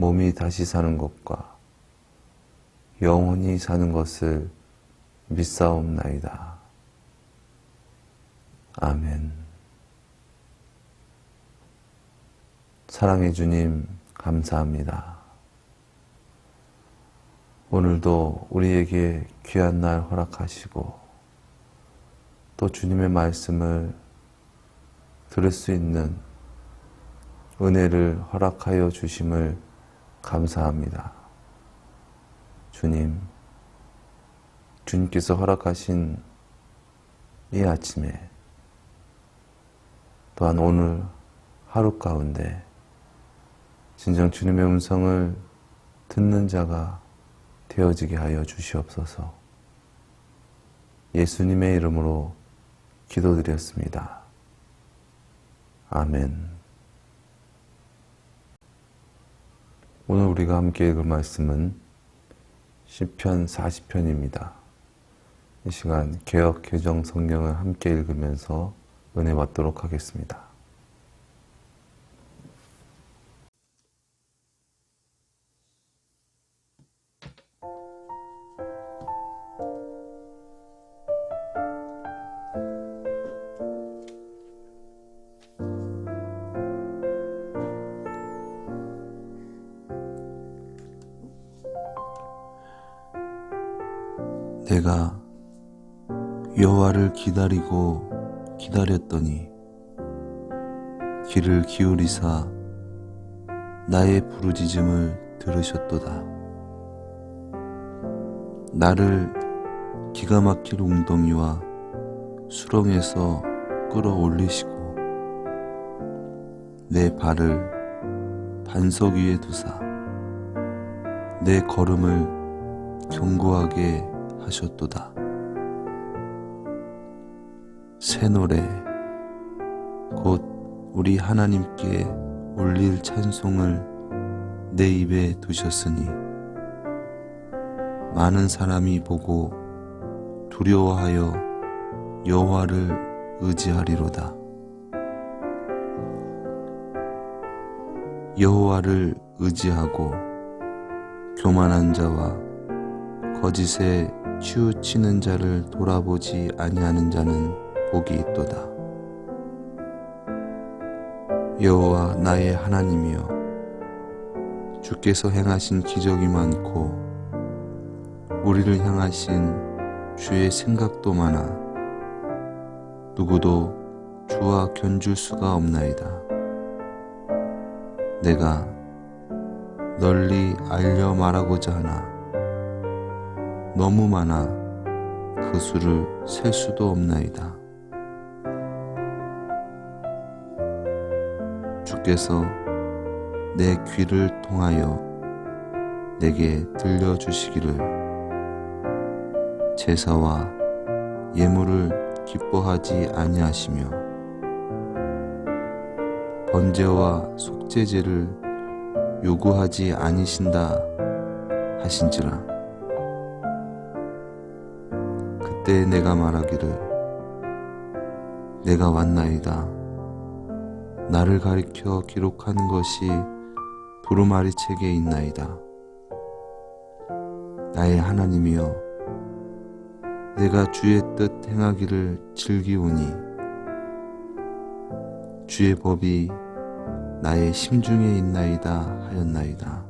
몸이 다시 사는 것과 영원히 사는 것을 믿사옵나이다. 아멘. 사랑해 주님, 감사합니다. 오늘도 우리에게 귀한 날 허락하시고 또 주님의 말씀을 들을 수 있는 은혜를 허락하여 주심을 감사합니다. 주님, 주님께서 허락하신 이 아침에 또한 오늘 하루 가운데 진정 주님의 음성을 듣는 자가 되어지게 하여 주시옵소서. 예수님의 이름으로 기도드렸습니다. 아멘. 오늘 우리가 함께 읽을 말씀은 시편 40편입니다. 이 시간 개혁 개정 성경을 함께 읽으면서 은혜 받도록 하겠습니다. 내가 여호와를 기다리고 기다렸더니 귀를 기울이사 나의 부르짖음을 들으셨도다. 나를 기가 막힐 웅덩이와 수렁에서 끌어올리시고 내 발을 반석 위에 두사 내 걸음을 견고하게 하셨도다. 새 노래 곧 우리 하나님께 올릴 찬송을 내 입에 두셨으니 많은 사람이 보고 두려워하여 여호와를 의지하리로다. 여호와를 의지하고 교만한 자와 거짓에 치우치는 자를 돌아보지 아니하는 자는 복이 있도다. 여호와 나의 하나님이여 주께서 행하신 기적이 많고 우리를 향하신 주의 생각도 많아 누구도 주와 견줄 수가 없나이다. 내가 널리 알려 말하고자 하나 너무 많아 그 수를 셀 수도 없나이다. 주께서 내 귀를 통하여 내게 들려주시기를 제사와 예물을 기뻐하지 아니하시며 번제와 속죄제를 요구하지 아니신다 하신지라 그때 내가 말하기를 내가 왔나이다 나를 가리켜 기록하는 것이 두루마리 책에 있나이다 나의 하나님이여 내가 주의 뜻 행하기를 즐기오니 주의 법이 나의 심중에 있나이다 하였나이다.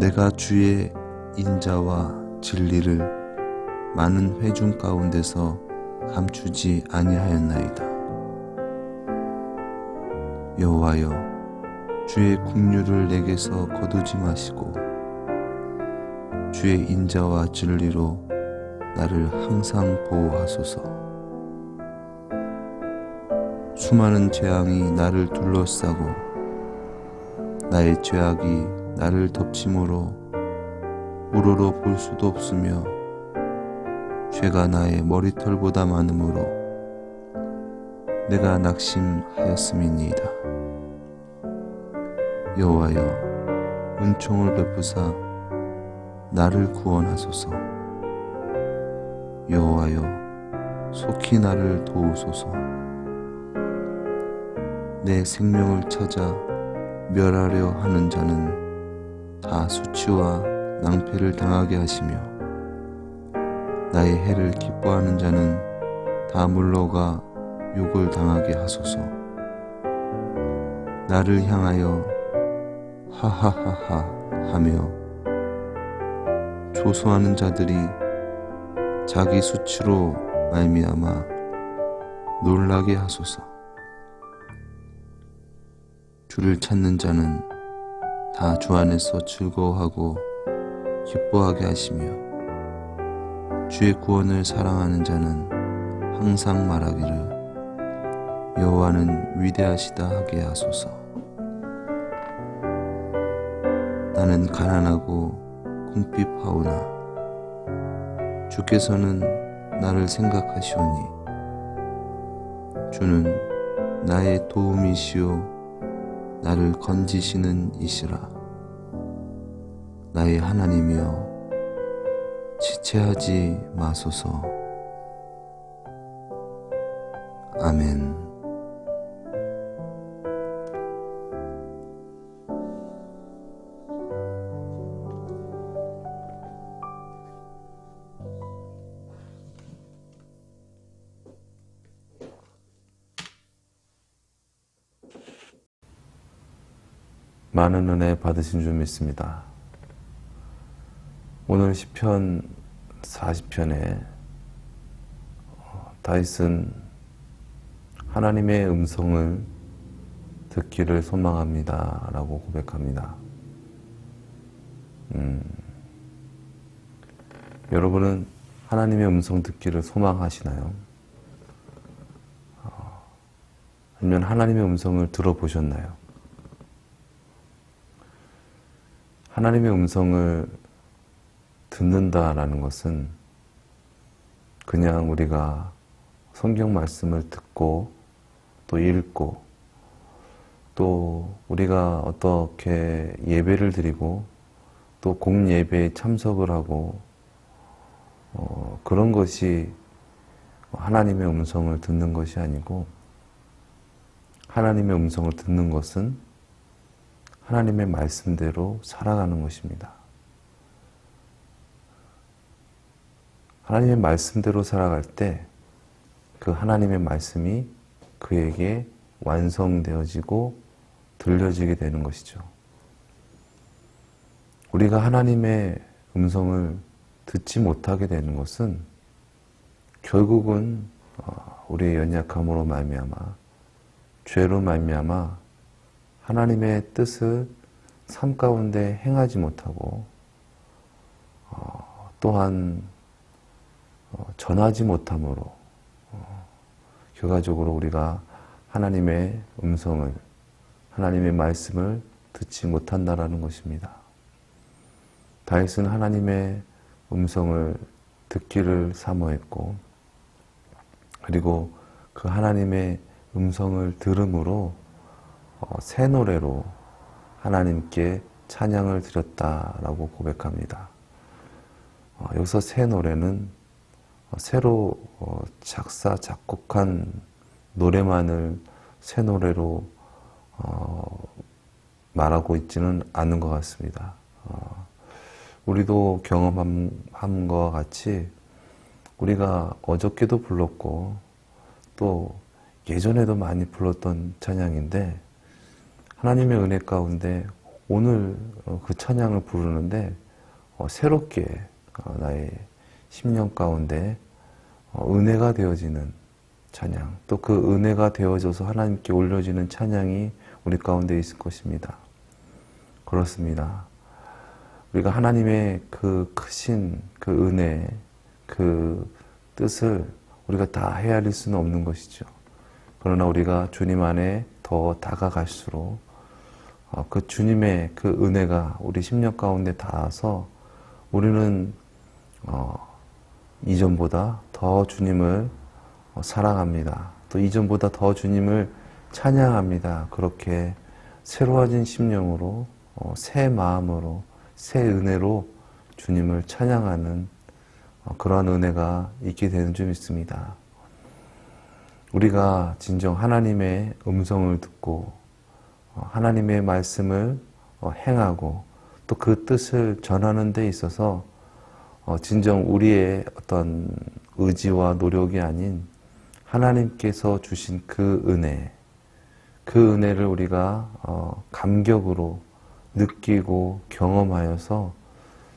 내가 주의 인자와 진리를 많은 회중 가운데서 감추지 아니하였나이다. 여호와여 주의 국류를 내게서 거두지 마시고 주의 인자와 진리로 나를 항상 보호하소서. 수많은 재앙이 나를 둘러싸고 나의 죄악이 나를 덮침으로 우러러 볼 수도 없으며 죄가 나의 머리털보다 많으므로 내가 낙심하였음이니이다. 여호와여 은총을 베푸사 나를 구원하소서. 여호와여 속히 나를 도우소서. 내 생명을 찾아 멸하려 하는 자는 다 수치와 낭패를 당하게 하시며 나의 해를 기뻐하는 자는 다 물러가 욕을 당하게 하소서. 나를 향하여 하하하하 하며 조소하는 자들이 자기 수치로 말미암아 놀라게 하소서. 주를 찾는 자는 다 주 안에서 즐거워하고 기뻐하게 하시며 주의 구원을 사랑하는 자는 항상 말하기를 여호와는 위대하시다 하게 하소서. 나는 가난하고 궁핍하오나 주께서는 나를 생각하시오니 주는 나의 도움이시오 나를 건지시는 이시라. 나의 하나님이여 지체하지 마소서. 아멘 많은 은혜 받으신 줄 믿습니다. 오늘 시편 40편에 어, 다윗은 하나님의 음성을 듣기를 소망합니다. 라고 고백합니다. 음, 여러분은 하나님의 음성 듣기를 소망하시나요? 어, 아니면 하나님의 음성을 들어보셨나요? 하나님의 음성을 듣는다라는 것은 그냥 우리가 성경 말씀을 듣고 또 읽고 또 우리가 어떻게 예배를 드리고 또 공예배에 참석을 하고 어, 그런 것이 하나님의 음성을 듣는 것이 아니고 하나님의 음성을 듣는 것은 하나님의 말씀대로 살아가는 것입니다. 하나님의 말씀대로 살아갈 때 그 하나님의 말씀이 그에게 완성되어지고 들려지게 되는 것이죠. 우리가 하나님의 음성을 듣지 못하게 되는 것은 결국은 어, 우리의 연약함으로 말미암아 죄로 말미암아 하나님의 뜻을 삶 가운데 행하지 못하고 어, 또한 어, 전하지 못함으로 어, 결과적으로 우리가 하나님의 음성을 하나님의 말씀을 듣지 못한다라는 것입니다. 다윗은 하나님의 음성을 듣기를 사모했고 그리고 그 하나님의 음성을 들음으로 어, 새 노래로 하나님께 찬양을 드렸다라고 고백합니다. 어, 여기서 새 노래는 어, 새로 어, 작사 작곡한 노래만을 새 노래로 어, 말하고 있지는 않은 것 같습니다. 어, 우리도 경험한 것과 같이 우리가 어저께도 불렀고 또 예전에도 많이 불렀던 찬양인데 하나님의 은혜 가운데 오늘 어, 그 찬양을 부르는데 어, 새롭게 어, 나의 심령 가운데 어, 은혜가 되어지는 찬양 또 그 은혜가 되어져서 하나님께 올려지는 찬양이 우리 가운데 있을 것입니다. 그렇습니다. 우리가 하나님의 그 크신 그 은혜, 그 뜻을 우리가 다 헤아릴 수는 없는 것이죠. 그러나 우리가 주님 안에 더 다가갈수록 어, 그 주님의 그 은혜가 우리 심령 가운데 닿아서 우리는 어, 이전보다 더 주님을 어, 사랑합니다. 또 이전보다 더 주님을 찬양합니다. 그렇게 새로워진 심령으로 어, 새 마음으로 새 은혜로 주님을 찬양하는 어, 그러한 은혜가 있게 되는 줄 믿습니다. 우리가 진정 하나님의 음성을 듣고 어, 하나님의 말씀을 어, 행하고 또 그 뜻을 전하는 데 있어서 어, 진정 우리의 어떤 의지와 노력이 아닌 하나님께서 주신 그 은혜, 그 은혜를 우리가 어, 감격으로 느끼고 경험하여서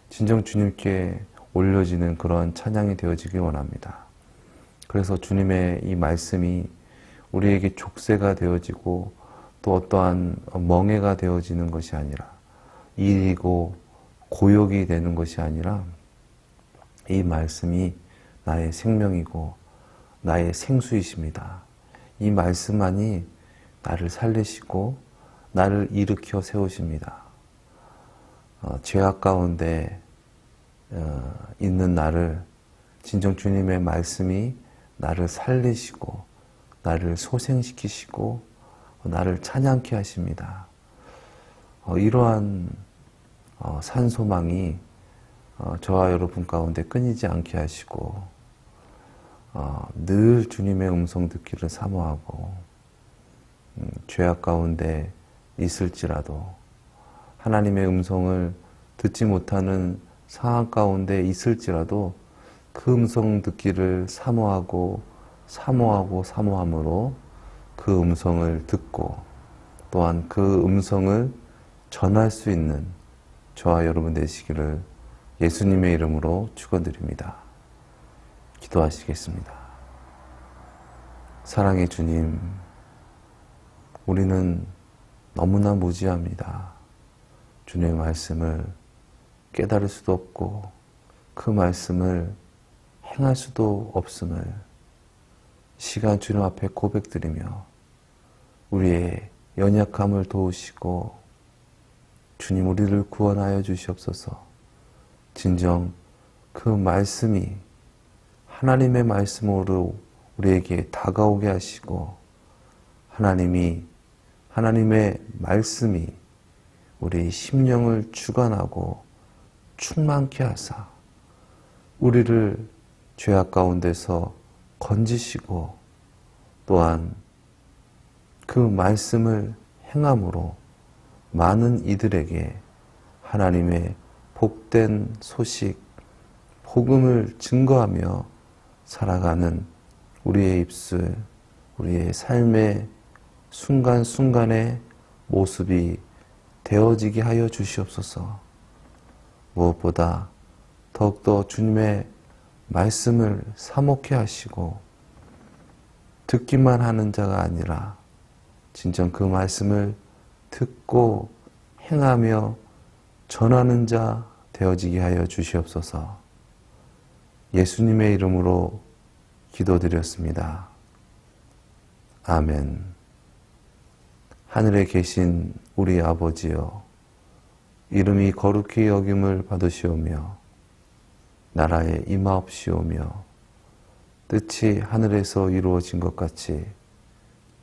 진정 주님께 올려지는 그런 찬양이 되어지길 원합니다. 그래서 주님의 이 말씀이 우리에게 족쇄가 되어지고 또 어떠한 멍해가 되어지는 것이 아니라 일이고 고역이 되는 것이 아니라 이 말씀이 나의 생명이고 나의 생수이십니다. 이 말씀만이 나를 살리시고 나를 일으켜 세우십니다. 어, 죄악 가운데 어, 있는 나를 진정 주님의 말씀이 나를 살리시고 나를 소생시키시고 나를 찬양케 하십니다. 어, 이러한 어, 산소망이 어, 저와 여러분 가운데 끊이지 않게 하시고 어, 늘 주님의 음성 듣기를 사모하고 음, 죄악 가운데 있을지라도 하나님의 음성을 듣지 못하는 상황 가운데 있을지라도 그 음성 듣기를 사모하고 사모하고 사모함으로 그 음성을 듣고 또한 그 음성을 전할 수 있는 저와 여러분 되시기를 예수님의 이름으로 축원드립니다. 기도하시겠습니다. 사랑의 주님, 우리는 너무나 무지합니다. 주님의 말씀을 깨달을 수도 없고 그 말씀을 행할 수도 없음을 시간 주님 앞에 고백드리며 우리의 연약함을 도우시고 주님 우리를 구원하여 주시옵소서. 진정 그 말씀이 하나님의 말씀으로 우리에게 다가오게 하시고 하나님이 하나님의 말씀이 우리 심령을 주관하고 충만케 하사 우리를 죄악 가운데서 건지시고 또한 그 말씀을 행함으로 많은 이들에게 하나님의 복된 소식, 복음을 증거하며 살아가는 우리의 입술, 우리의 삶의 순간순간의 모습이 되어지게 하여 주시옵소서. 무엇보다 더욱더 주님의 말씀을 사목해 하시고 듣기만 하는 자가 아니라 진정 그 말씀을 듣고 행하며 전하는 자 되어지게 하여 주시옵소서. 예수님의 이름으로 기도드렸습니다. 아멘. 하늘에 계신 우리 아버지여, 이름이 거룩히 여김을 받으시오며, 나라에 임하옵시오며, 뜻이 하늘에서 이루어진 것 같이